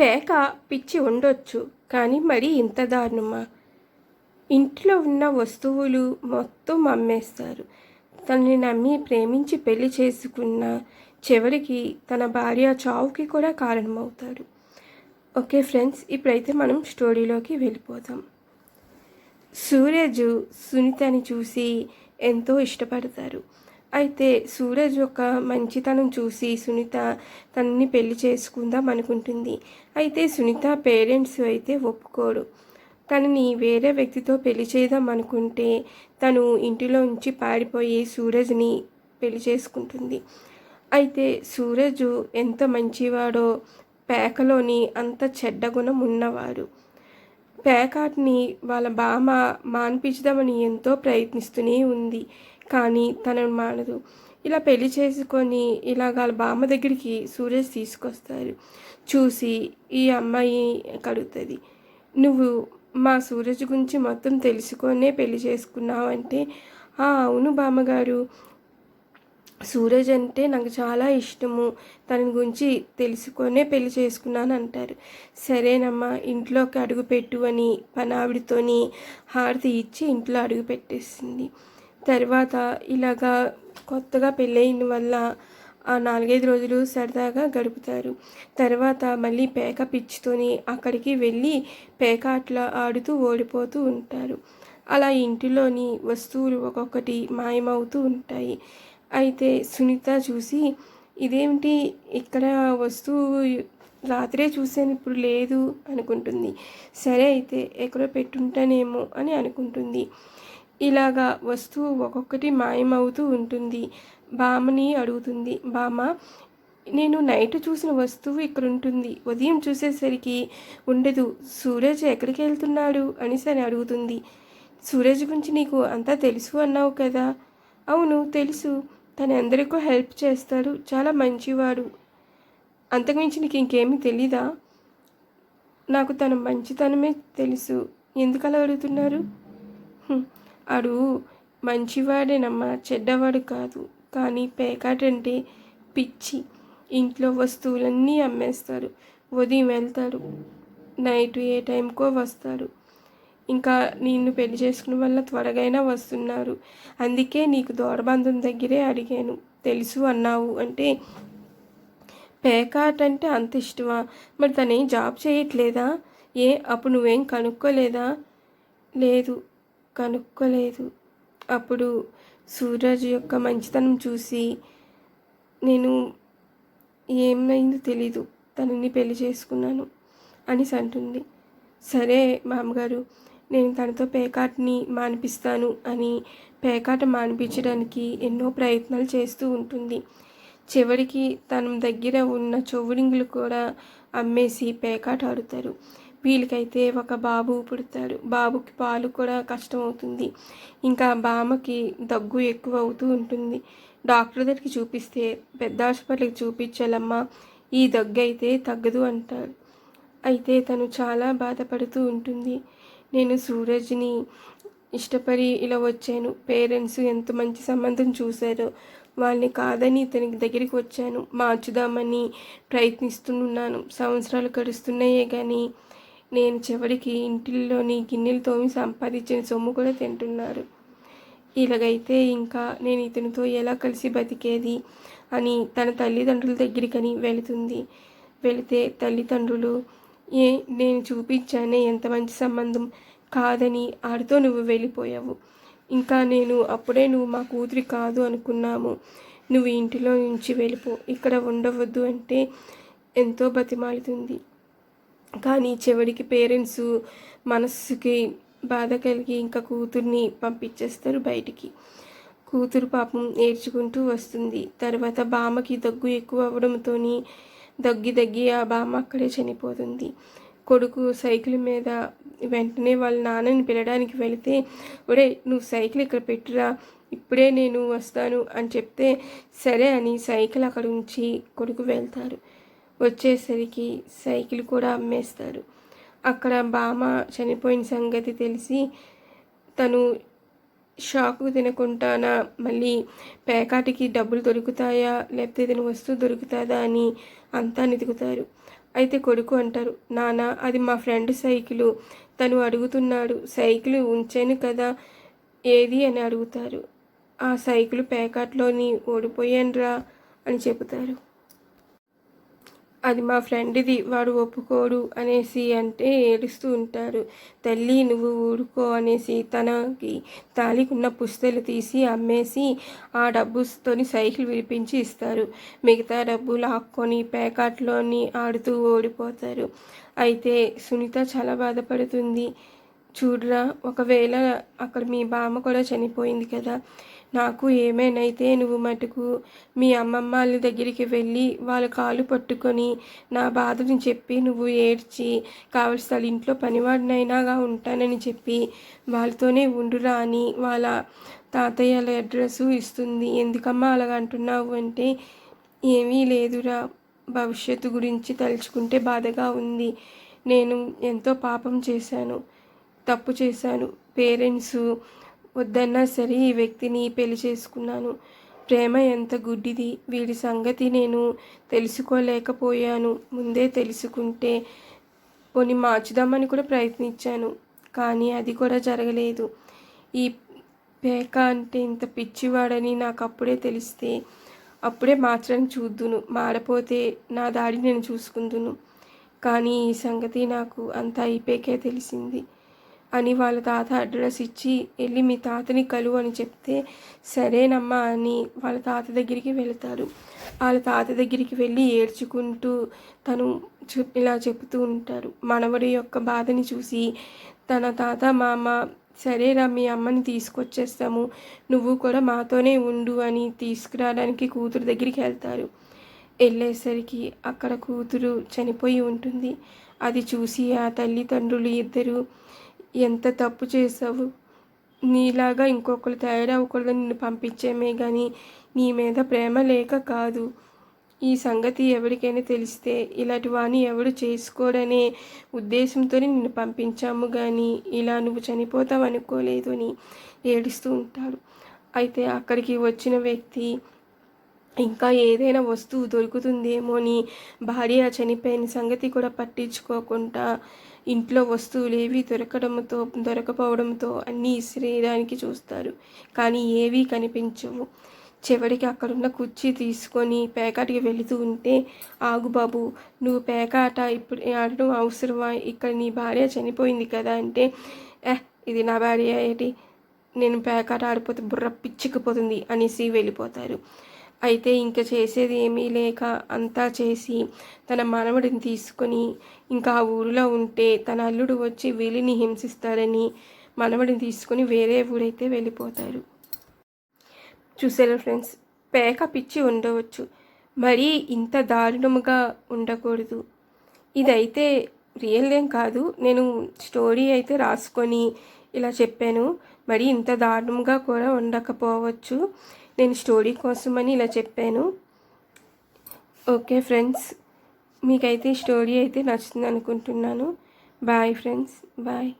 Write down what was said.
పేక పిచ్చి ఉండొచ్చు కానీ మరీ ఇంత దారుణమా? ఇంట్లో ఉన్న వస్తువులు మొత్తం అమ్మేస్తారు. తనని నమ్మి ప్రేమించి పెళ్ళి చేసుకున్న చివరికి తన భార్య చావుకి కూడా కారణమవుతాడు. ఓకే ఫ్రెండ్స్ ఇప్పుడైతే మనం స్టోరీలోకి వెళ్ళిపోతాం సూరజ్ సునీతని చూసి ఎంతో ఇష్టపడతారు. అయితే సూరజ్ యొక్క మంచితనం చూసి సునీత తనని పెళ్ళి చేసుకుందాం అనుకుంటుంది. అయితే సునీత పేరెంట్స్ అయితే ఒప్పుకోరు. తనని వేరే వ్యక్తితో పెళ్ళి చేద్దాం అనుకుంటే తను ఇంటిలో ఉంచి పారిపోయి సూరజ్ని పెళ్ళి చేసుకుంటుంది. అయితే సూరజ్ ఎంత మంచివాడో పేకలోని అంత చెడ్డ గుణం ఉన్నవాడు. పేకాట్ని వాళ్ళ బామ మాన్పించుదామని ఎంతో ప్రయత్నిస్తూనే ఉంది. కానీ తనను మానదు. ఇలా పెళ్ళి చేసుకొని ఇలాగ వాళ్ళ బామ్మ దగ్గరికి సూరజ్ తీసుకొస్తారు. చూసి ఈ అమ్మాయి కడుగుతుంది. నువ్వు మా సూరజ్ గురించి మొత్తం తెలుసుకొనే పెళ్ళి చేసుకున్నావు అంటే "ఆ, అవును బామ్మగారు. సూరజ్ అంటే నాకు చాలా ఇష్టము. తన గురించి తెలుసుకొనే పెళ్ళి చేసుకున్నాను అంటారు. సరేనమ్మా ఇంట్లోకి అడుగు పెట్టు అని పనావిడితోని హారతి ఇచ్చి ఇంట్లో అడుగు పెట్టేసింది. తర్వాత ఇలాగా కొత్తగా పెళ్ళైన వల్ల ఆ నాలుగైదు రోజులు సరదాగా గడుపుతారు. తర్వాత మళ్ళీ పేక పిచ్చితోని అక్కడికి వెళ్ళి పేక అట్లా ఆడుతూ ఓడిపోతూ ఉంటారు. అలా ఇంటిలోని వస్తువులు ఒక్కొక్కటి మాయమవుతూ ఉంటాయి. అయితే సునీత చూసి ఇదేమిటి? ఇక్కడ వస్తువు రాత్రే చూసాను ఇప్పుడు లేదు అనుకుంటుంది. సరే అయితే ఎక్కడో పెట్టుంటానేమో అని అనుకుంటుంది. ఇలాగా వస్తువు ఒక్కొక్కటి మాయమవుతూ ఉంటుంది. బామని అడుగుతుంది బామ నేను నైట్ చూసిన వస్తువు ఇక్కడ ఉంటుంది ఉదయం చూసేసరికి ఉండదు. సూరజ్ ఎక్కడికి వెళ్తున్నాడు? అని సరే అడుగుతుంది. సూరజ్ గురించి నీకు అంతా తెలుసు అన్నావు కదా? అవును తెలుసు. తను ఎందరికో హెల్ప్ చేస్తాడు. చాలా మంచివాడు. అంతకుమించి నీకు ఇంకేమీ తెలీదా? నాకు తన మంచితనమే తెలుసు. ఎందుకలా అడుగుతున్నారు? అడు మంచివాడేనమ్మా చెడ్డవాడు కాదు. కానీ పేకాట అంటే పిచ్చి. ఇంట్లో వస్తువులన్నీ అమ్మేస్తారు. ఉదయం వెళ్తాడు. నైట్ ఏ టైంకో వస్తారు ఇంకా నిన్ను పెళ్ళి చేసుకున్న వల్ల త్వరగైనా వస్తున్నారు. అందుకే నీకు దూరబంధం దగ్గరే అడిగాను. తెలుసు అన్నావు అంటే పేకాట్ అంటే అంత ఇష్టమా? మరి తనేం జాబ్ చేయట్లేదా? ఏ అప్పుడు నువ్వేం కనుక్కోలేదా? లేదు. కనుక్కోలేదు. అప్పుడు సూరజ్ యొక్క మంచితనం చూసి నేను ఏమైందో తెలీదు తనని పెళ్ళి చేసుకున్నాను అనేసి అంటుంది సరే మామగారు నేను తనతో పేకాటని మానిపిస్తాను అని పేకాట మానిపించడానికి ఎన్నో ప్రయత్నాలు చేస్తూ ఉంటుంది. చివరికి తన దగ్గర ఉన్న చెవుడింగులు కూడా అమ్మేసి పేకాట ఆడుతారు. వీళ్ళకైతే ఒక బాబు పుడతాడు. బాబుకి పాలు కూడా కష్టం అవుతుంది ఇంకా బామ్మకి దగ్గు ఎక్కువ అవుతూ ఉంటుంది. డాక్టర్ దగ్గరికి చూపిస్తే పెద్ద హాస్పిటల్కి చూపించాలమ్మా ఈ దగ్గు అయితే తగ్గదు అంటారు అయితే తను చాలా బాధపడుతూ ఉంటుంది. నేను సూరజ్ని ఇష్టపడి ఇలా వచ్చాను. పేరెంట్స్ ఎంత మంచి సంబంధం చూశారో. వాళ్ళని కాదని ఇతనికి దగ్గరికి వచ్చాను. మార్చుదామని ప్రయత్నిస్తున్నాను. సంవత్సరాలు గడుస్తున్నాయే కానీ నేను చివరికి ఇంటిల్లోని గిన్నెలు తోమి సంపాదించిన సొమ్ము కూడా తింటున్నారు. ఇలాగైతే ఇంకా నేను ఇతనితో ఎలా కలిసి బతికేది అని తన తల్లిదండ్రుల దగ్గరికని వెళుతుంది. వెళితే తల్లిదండ్రులు ఏ నేను చూపించానే ఎంత మంచి సంబంధం కాదని ఆడితో నువ్వు వెళ్ళిపోయావు. ఇంకా నేను అప్పుడే నువ్వు మా కూతురి కాదు అనుకున్నాము. నువ్వు ఇంటిలో నుంచి వెళ్ళిపో. ఇక్కడ ఉండవద్దు అంటే ఎంతో బతిమాలుతుంది. కానీ చివరికి పేరెంట్స్ మనస్సుకి బాధ కలిగి ఇంకా కూతుర్ని పంపించేస్తారు బయటికి. కూతురు పాపం ఏడ్చుకుంటూ వస్తుంది. తర్వాత బామకి దగ్గు ఎక్కువ అవ్వడంతో దగ్గి దగ్గి ఆ బామ అక్కడే చనిపోతుంది. కొడుకు సైకిల్ మీద వెంటనే వాళ్ళ నాన్నని పిలడానికి వెళితే ఒరే నువ్వు సైకిల్ ఇక్కడ పెట్టురా ఇప్పుడే నేను వస్తాను అని చెప్తే సరే అని సైకిల్ అక్కడ ఉంచి కొడుకు వెళ్తారు. వచ్చేసరికి సైకిల్ కూడా అమ్మేస్తారు. అక్కడ బామ చనిపోయిన సంగతి తెలిసి తను షాకు తినకుండానా మళ్ళీ పేకాటికి డబ్బులు దొరుకుతాయా? లేకపోతే ఏదైనా వస్తువు దొరుకుతుందా అని అంతా నితుకుతారు అయితే కొడుకు అంటారు నాన్న అది మా ఫ్రెండ్ సైకిలు. తను అడుగుతున్నాడు సైకిల్ ఉంచాను కదా ఏది? అని అడుగుతారు. ఆ సైకిల్ ప్యాకెట్లోని ఓడిపోయానురా అని చెబుతారు. అది మా ఫ్రెండ్ది వాడు ఒప్పుకోడు అనేసి అంటే ఏడుస్తూ ఉంటారు. తల్లి నువ్వు ఊరుకో అనేసి తనకి తాలికున్న పుస్తలు తీసి అమ్మేసి ఆ డబ్బుతోని సైకిల్ విడిపించి ఇస్తారు. మిగతా డబ్బు లాక్కొని ప్యాకాట్లోని ఆడుతూ ఓడిపోతారు. అయితే సునీత చాలా బాధపడుతుంది. చూడరా ఒకవేళ అక్కడ మీ బామ్మ కూడా చనిపోయింది కదా నాకు ఏమైనైతే నువ్వు మటుకు మీ అమ్మమ్మ వాళ్ళ దగ్గరికి వెళ్ళి వాళ్ళ కాలు పట్టుకొని నా బాధని చెప్పి నువ్వు ఏడ్చి కావలసి వాళ్ళ ఇంట్లో పనివాడినైనాగా ఉంటానని చెప్పి వాళ్ళతోనే ఉండురా అని వాళ్ళ తాతయ్యల అడ్రస్ ఇస్తుంది. ఎందుకమ్మా అలాగ అంటున్నావు అంటే ఏమీ లేదురా భవిష్యత్తు గురించి తలుచుకుంటే బాధగా ఉంది. నేను ఎంతో పాపం చేశాను. తప్పు చేశాను. పేరెంట్స్ వద్దన్నా సరే ఈ వ్యక్తిని పెళ్ళి చేసుకున్నాను. ప్రేమ ఎంత గుడ్డిది. వీడి సంగతి నేను తెలుసుకోలేకపోయాను. ముందే తెలుసుకుంటే కొన్ని మార్చుదామని కూడా ప్రయత్నించాను. కానీ అది కూడా జరగలేదు. ఈ పేక అంటే ఇంత పిచ్చివాడని నాకు అప్పుడే తెలిస్తే అప్పుడే మార్చడానికి చూద్దును. మారపోతే నా దాడి నేను చూసుకుందును. కానీ ఈ సంగతి నాకు అంతా అయిపోయాకే తెలిసింది. అని వాళ్ళ తాత అడ్రస్ ఇచ్చి వెళ్ళి మీ తాతని కలువు అని చెప్తే సరేనమ్మా అని వాళ్ళ తాత దగ్గరికి వెళతారు. వాళ్ళ తాత దగ్గరికి వెళ్ళి ఏడ్చుకుంటూ తను ఇలా చెప్తూ ఉంటారు. మనవడి యొక్క బాధని చూసి తన తాత మామ సరేరా మీ అమ్మని తీసుకొచ్చేస్తాము. నువ్వు కూడా మాతోనే ఉండు అని తీసుకురావడానికి కూతురు దగ్గరికి వెళ్తారు. వెళ్ళేసరికి అక్కడ కూతురు చనిపోయి ఉంటుంది. అది చూసి ఆ తల్లిదండ్రులు ఇద్దరు ఎంత తప్పు చేసావు నీలాగా ఇంకొకరు తయారవ్వకూడదని నిన్ను పంపించేమే కానీ నీ మీద ప్రేమ లేక కాదు. ఈ సంగతి ఎవరికైనా తెలిస్తే ఇలాంటి వాణి ఎవడు చేసుకోడనే ఉద్దేశంతో నిన్ను పంపించాము కానీ ఇలా నువ్వు చనిపోతావు అనుకోలేదు అని ఏడుస్తూ ఉంటాడు అయితే అక్కడికి వచ్చిన వ్యక్తి ఇంకా ఏదైనా వస్తువు దొరుకుతుందేమో అని భార్య చనిపోయిన సంగతి కూడా పట్టించుకోకుండా ఇంట్లో వస్తువులు ఏవి దొరకడంతో దొరకపోవడంతో అన్నీ ఇసిరేయడానికి చూస్తారు. కానీ ఏవీ కనిపించవు. చివరికి అక్కడున్న కుర్చీ తీసుకొని పేకాటికి వెళుతూ ఉంటే ఆగు బాబు నువ్వు పేకాట ఇప్పుడు ఆడడం అవసరమా? ఇక్కడ నీ భార్య చనిపోయింది కదా అంటే ఎహ్ ఇది నా భార్య ఏంటి? నేను పేకాట ఆడిపోతే బుర్ర పిచ్చికిపోతుంది అనేసి వెళ్ళిపోతారు. అయితే ఇంకా చేసేది ఏమీ లేక అంతా చేసి తన మనవడిని తీసుకొని ఇంకా ఆ ఊరిలో ఉంటే తన అల్లుడు వచ్చి వీలిని హింసిస్తారని మనవడిని తీసుకొని వేరే ఊరైతే వెళ్ళిపోతారు. చూసారా ఫ్రెండ్స్? పేక పిచ్చి ఉండవచ్చు. మరీ ఇంత దారుణముగా ఉండకూడదు. ఇదైతే రియల్ ఏం కాదు. నేను స్టోరీ అయితే రాసుకొని ఇలా చెప్పాను. మరి ఇంత దారుణంగా కూడా ఉండకపోవచ్చు. నేను స్టోరీ కోసమని ఇలా చెప్పాను. ఓకే ఫ్రెండ్స్ మీకైతే స్టోరీ అయితే నచ్చుతుంది అనుకుంటున్నాను. Bye friends bye.